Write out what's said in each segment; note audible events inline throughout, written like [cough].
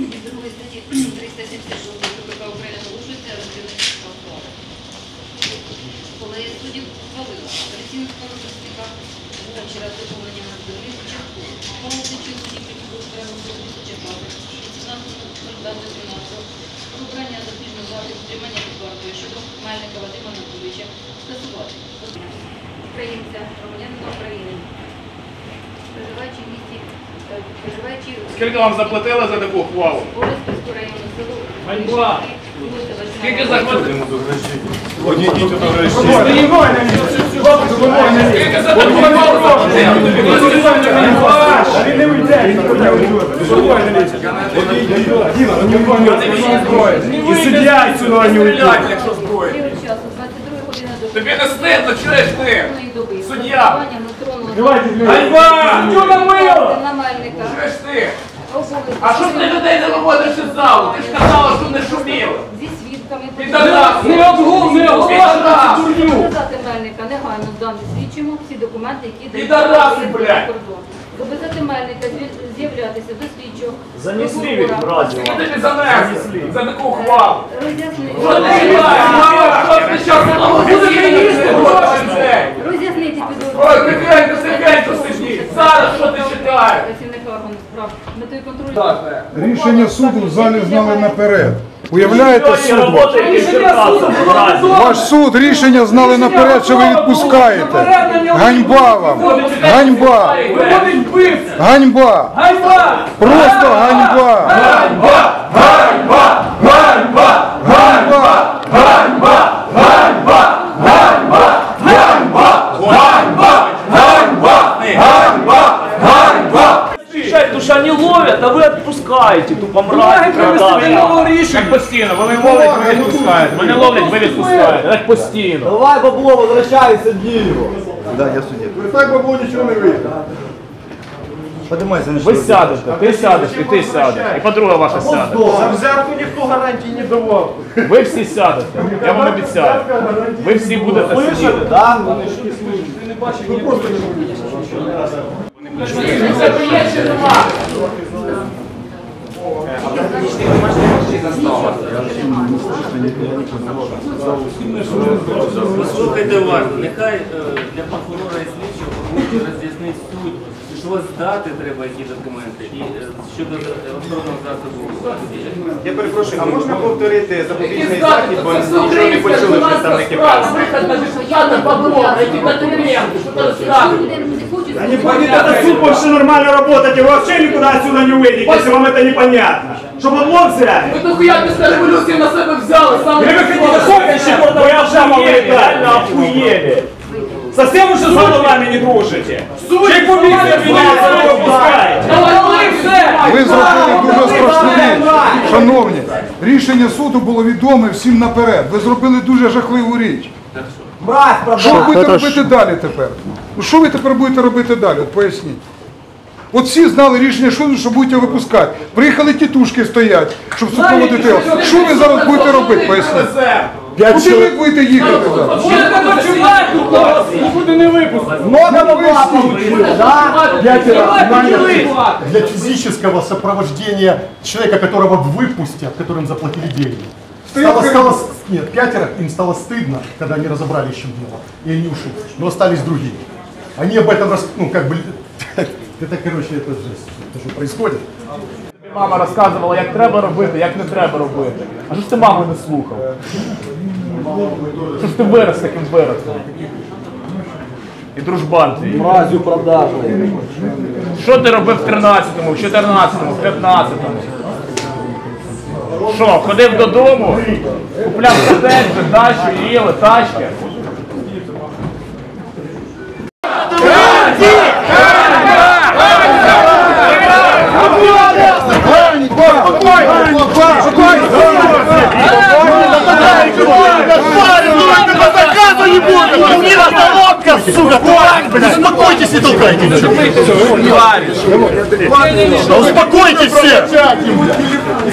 Від другої статті 376 КПК України оголошується розбірництво прокурора. Коли суддів ухвалила апеляційну скаргу захисника вчора з доповненням на. Мову слідчої судді Кримінального окремого суду 18.02.13 про обрання запобіжного заходу утримання під щодо Мельника Вадима Анатолійовича скасувати. Українця, громадянина України, проживаючи в місті, е, проживаючи Скільки вам заплатили за таку ухвалу? Бориспільську районну село. Ганьба! Скільки заплатили? До речі. Скільки за таку ухвалу заплатили? Не уйде. І суддя сюди не уйде. якщо зброя. Період часу 22 година до Тобі не стидно, чуєш ти? Суддя! Давайте, Ганьба! Що на Мельника. Чуєш ти? Обов'язок А що ти людей не виводиш із залу? Ти ж казала, що не шуміли. зі свідками Підарас! Не обгул, не Підарас! Показати Мельника негайно здати слідчому всі документи, які дають блядь! кордон. Зобов'язати Мельника з'являтися до слідчого. Занесли від занесли за таку ухвалу? Роз'ясни- Що ти читаєш? Мама, що ти зараз на магазині їсти гроші цей? Роз'яснити підозру. Ой, тихенько, тихенько сидіть. Зараз що ти читаєш? Органу справ. Метою контролю. Рішення суду в залі знали наперед. Уявляєте суд? ваш? Ваш суд рішення знали наперед, що ви відпускаєте. Ганьба вам! Ганьба! Ганьба! Ганьба! Просто ганьба! Ганьба! Вы отпускаете, тупо Нового Так постійно, вони ловлять, ви відпускаєте. Вони ловлять, ви відпускаєте. Так постійно. Давай, бабло, возвращайся, Дієво. Так бабло нічого не вийде. Подимайся, Ви сядете, ти сядеш і ти сядеш. І подруга ваша сяде. За взятку ніхто гарантії не давав. Ви всі сядете. Я вам обіцяю. Ви всі будете сидіти. Да? Це приємче нема. Послухайте уважно, нехай е, для прокурора і слідчого будуть роз'яснити суть, що здати треба які документи і е, щодо електронного засобу. Я перепрошую, а можна повторити запобіжний захід, бо нічого не почули представники справа. преси. Вихід на депутата Бабло, які документи, що ти розказуєш? Не будет этот суд больше нормально работать, и вы вообще никуда отсюда не выйдете, если вам это непонятно. Что подлог взяли? Ви дохуя після революції на себе взяли, саме Или вы хотите сколько еще Вы обжамовали реально охуели. Совсем уже с головами не дружите. Человек убийца обвиняется, вы его пускаете. Давай все! Ви зробили дуже страшну річ. Шановні, рішення суду було відоме всім наперед. Ви зробили дуже жахливу річ. Мразь, Що ви продав. будете робити далі тепер? Ну що ви тепер будете робити далі? От поясніть. От всі знали рішення суду, що будете випускати. Приїхали тітушки стоять, щоб супроводити. вас. Що ви зараз будете робити? Поясніть. Куди ви будете їхати зараз? Будете ночувати тут вас! Нікуди не випустять! Много бабла получили, да? для физического сопровождения человека, которого выпустят, которым заплатили деньги. Стало, стало, с- нет, пятеро им стало стыдно, когда они разобрали еще дело, и они ушли, но остались другие. Они об этом, рас- ну, как бы, [laughs] это, короче, это жесть, это что происходит. Мама розказувала, як треба робити, як не треба робити. А що ж ти маму не слухав? Що ж ти вирос таким виросом? І дружбан твій. Мразью продажной. Що ти робив в 13-му, в 14-му, в 15-му? Що, ходив додому, купляв котеджі, дачу, їли, тачки? Успокойтесь и толкайте. Да успокойтесь все! И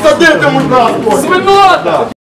нас! Свинота!